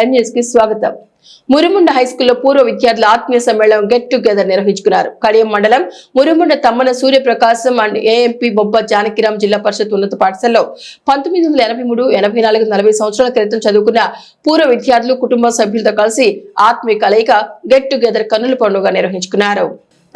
ఎంఎస్కి స్వాగతం. మురుముండ హై స్కూల్లో పూర్వ విద్యార్థుల ఆత్మీయ సమ్మేళనం గెట్ టుగెదర్ నిర్వహించుకున్నారు. కడియం మండలం మురుముండ తమ్మన సూర్యప్రకాశం అండ్ ఏఎంపీ బొబ్బ జానకిరామ్ జిల్లా పరిషత్ ఉన్నత పాఠశాలలో పంతొమ్మిది వందల ఎనభై మూడు ఎనభై నాలుగు నలభై సంవత్సరాల క్రితం చదువుకున్న పూర్వ విద్యార్థులు కుటుంబ సభ్యులతో కలిసి ఆత్మీయ కలయిక గెట్ టుగెదర్ కన్నుల పండుగ నిర్వహించుకున్నారు.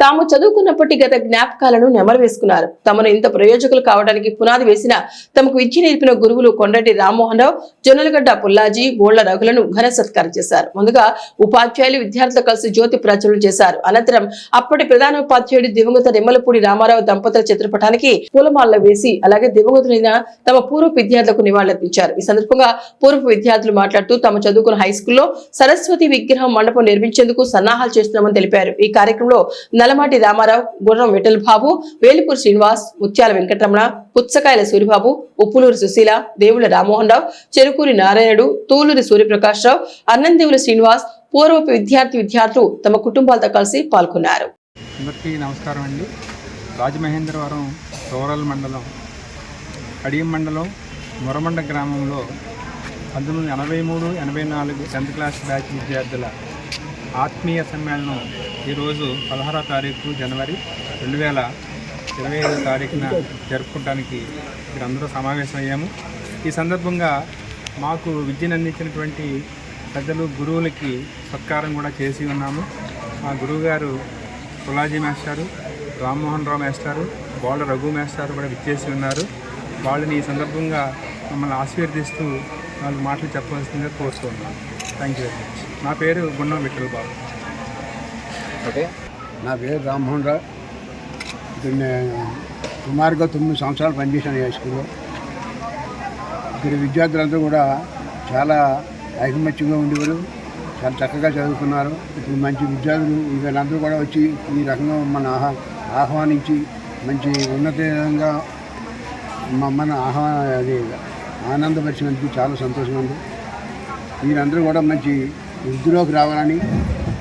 తాము చదువుకున్నప్పటి గత జ్ఞాపకాలను నెమరు వేసుకున్నారు తమను ఇంత ప్రయోజకులు కావడానికి పునాది వేసిన తమకు విద్య నేర్పిన గురువులు కొండటి రామ్మోహన్ రావు జొన్నలగడ్డ పుల్లాజీ బోళ్ళ రఘులను ఘన సత్కారం చేశారు. ముందుగా ఉపాధ్యాయులు విద్యార్థులతో కలిసి జ్యోతి ప్రచురణ చేశారు. అనంతరం అప్పటి ప్రధాన ఉపాధ్యాయుడు దివంగత నిమ్మలపూడి రామారావు దంపతుల చిత్రపటానికి పూలమాలలు వేసి అలాగే దివంగతులైన తమ పూర్వ విద్యార్థులకు నివాళులర్పించారు. ఈ సందర్భంగా పూర్వ విద్యార్థులు మాట్లాడుతూ తమ చదువుకున్న హై స్కూల్లో సరస్వతి విగ్రహం మండపం నిర్మించేందుకు సన్నాహాలు చేస్తున్నామని తెలిపారు. ఈ కార్యక్రమంలో నలమాటి రామారావు గుర్రం విఠల్ బాబు వేలిపూర్ శ్రీనివాస్ ముత్యాల వెంకటరమణ పుచ్చకాయల సూరిబాబు ఉప్పులూరు సుశీల దేవుల రామ్మోహన్ రావు చెరుకూరి నారాయణుడు తూలూరి సూర్యప్రకాష్ రావు అన్నందేవుల శ్రీనివాస్ పూర్వపు విద్యార్థి విద్యార్థులు తమ కుటుంబాలతో కలిసి పాల్గొన్నారు. అందరికీ నమస్కారం అండి. రాజమహేంద్రవరం రూరల్ మండలం కడియం మండలం మురమండ గ్రామంలో పంతొమ్మిది ఎనభై మూడు ఎనభై నాలుగు టెన్త్ క్లాస్ బ్యాచ్ విద్యార్థుల ఆత్మీయ సమ్మేళనం ఈరోజు పదహారో తారీఖు జనవరి రెండు వేల ఇరవై ఐదో తారీఖున జరుపుకోవడానికి ఇక్కడ అందరూ సమావేశమయ్యాము. ఈ సందర్భంగా మాకు విద్యను అందించినటువంటి పెద్దలు గురువులకి సత్కారం కూడా చేసి ఉన్నాము. మా గురువుగారు తులాజీ మేస్టారు రామ్మోహన్ రావు మేస్టారు బాల రఘు మేస్టారు కూడా విచ్చేసి ఉన్నారు. వాళ్ళని ఈ సందర్భంగా మమ్మల్ని ఆశీర్వదిస్తూ నాలుగు మాటలు చెప్పవలసిందిగా కోరుతున్నాను థ్యాంక్ యూ వెరీ మచ్ నా పేరు గుండం విఠల్ బాబు. ఓకే. నా పేరు రామ్మోహన్ రావు. ఇక్కడ నేను సుమారుగా తొమ్మిది సంవత్సరాలు పనిచేశాను ఈ హై స్కూల్లో ఇక్కడ విద్యార్థులందరూ కూడా చాలా ఐకమత్యంగా ఉండేవారు. చాలా చక్కగా చదువుకున్నారు. ఇప్పుడు మంచి విద్యార్థులు వీళ్ళందరూ కూడా వచ్చి ఈ రకంగా మన ఆహ్వా ఆహ్వానించి మంచి ఉన్నతంగా మమ్మల్ని ఆహ్వానం అది ఆనందపరిచినందుకు చాలా సంతోషంగా ఉంది. వీరందరూ కూడా మంచి వృద్ధిలోకి రావాలని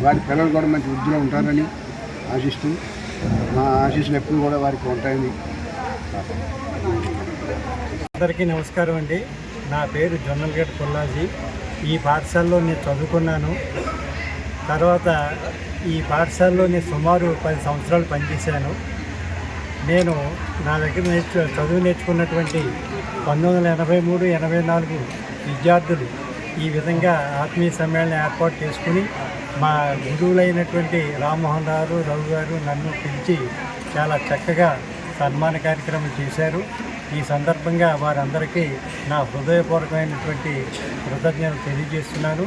వారి పిల్లలు కూడా మంచి వృద్ధిలో ఉంటారని ఆశిస్తూ మా ఆశీస్సులు ఎప్పుడు కూడా వారికి ఉంటాయని అందరికీ నమస్కారం అండి. నా పేరు జొన్నలగడ్డ పుల్లాజీ. ఈ పాఠశాలలో నేను చదువుకున్నాను. తర్వాత ఈ పాఠశాలలో నేను సుమారు పది సంవత్సరాలు పనిచేశాను. నేను నా దగ్గర నేర్చు చదువు నేర్చుకున్నటువంటి పంతొమ్మిది వందల ఎనభై మూడు ఎనభై నాలుగు విద్యార్థులు ఈ విధంగా ఆత్మీయ సమ్మేళనం ఏర్పాటు చేసుకుని మా గురువులైనటువంటి రామ్మోహన్ రావు రఘు గారు నన్ను పిలిచి చాలా చక్కగా సన్మాన కార్యక్రమం చేశారు. ఈ సందర్భంగా వారందరికీ నా హృదయపూర్వకమైనటువంటి కృతజ్ఞతలు తెలియజేస్తున్నాను.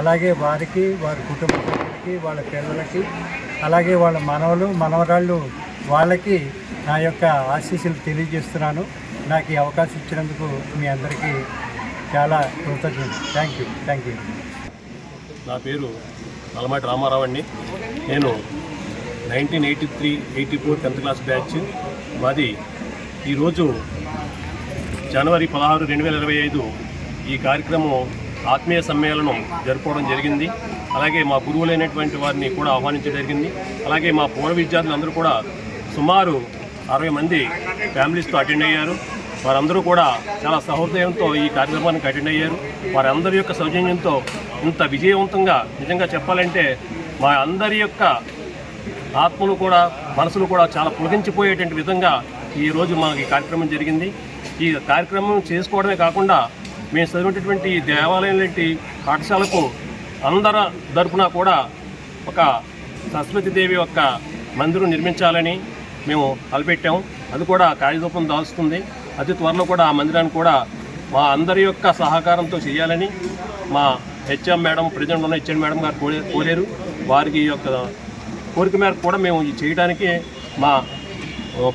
అలాగే వారికి వారి కుటుంబ సభ్యులకి వాళ్ళ పిల్లలకి అలాగే వాళ్ళ మనవలు మనవరాళ్ళు వాళ్ళకి నా యొక్క ఆశీస్సులు తెలియజేస్తున్నాను. నాకు ఈ అవకాశం ఇచ్చినందుకు మీ అందరికీ చాలా కృతజ్ఞత థ్యాంక్ యూ థ్యాంక్ యూ నా పేరు నల్లమాటి రామారావు అండి. నేను nineteen eighty three eighty four tenth class batch మాది ఈరోజు జనవరి పదహారు రెండు వేల ఇరవై ఐదు ఈ కార్యక్రమం ఆత్మీయ సమ్మేళనం జరుపుకోవడం జరిగింది. అలాగే మా గురువులైనటువంటి వారిని కూడా ఆహ్వానించడం జరిగింది. అలాగే మా పూర్వ విద్యార్థులందరూ కూడా సుమారు అరవై మంది ఫ్యామిలీస్తో అటెండ్ అయ్యారు. వారందరూ కూడా చాలా సహృదయంతో ఈ కార్యక్రమానికి అటెండ్ అయ్యారు. వారందరి యొక్క సౌజన్యంతో ఇంత విజయవంతంగా నిజంగా చెప్పాలంటే మా అందరి యొక్క ఆత్మలు కూడా మనసులు కూడా చాలా పులకించిపోయేటువంటి విధంగా ఈరోజు మనకి ఈ కార్యక్రమం జరిగింది. ఈ కార్యక్రమం చేసుకోవడమే కాకుండా మేము చదివినటువంటి దేవాలయం లాంటి పాఠశాలకు అందరి తరపున కూడా ఒక సరస్వతీదేవి యొక్క మందిరం నిర్మించాలని మేము తలపెట్టాము అది కూడా కార్యరూపం దాల్చుతుంది. అతి త్వరలో కూడా ఆ మందిరాన్ని కూడా మా అందరి యొక్క సహకారంతో చేయాలని మా హెచ్ఎం మేడం ప్రెసిడెంట్ ఉన్న హెచ్ఎం మేడం గారు కోరే కోరారు. వారికి ఈ యొక్క కోరిక మేరకు కూడా మేము ఇది చేయడానికి మా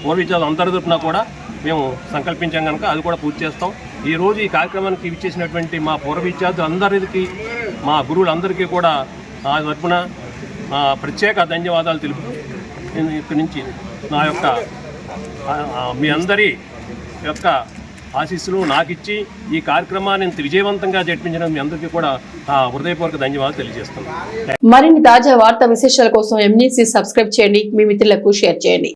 పూర్వ అందరి తరపున కూడా మేము సంకల్పించాం కనుక అది కూడా పూర్తి చేస్తాం. ఈరోజు ఈ కార్యక్రమానికి ఇచ్చేసినటువంటి మా పూర్వ విద్యార్థులు మా గురువులందరికీ కూడా ఆ తరపున ప్రత్యేక ధన్యవాదాలు తెలుపుతూ నేను ఇక్కడి నుంచి నా యొక్క మీ అందరి యొక్క ఆశీస్సులు నాకు ఇచ్చి ఈ కార్యక్రమాన్ని ఇంత విజయవంతంగా జరిపించిన మీ అందరికీ కూడా హృదయపూర్వక ధన్యవాదాలు తెలియజేస్తున్నాను. మరిన్ని తాజా వార్తా విశేషాల కోసం ఎంఈసి సబ్స్క్రైబ్ చేయండి. మీ మిత్రులకు షేర్ చేయండి.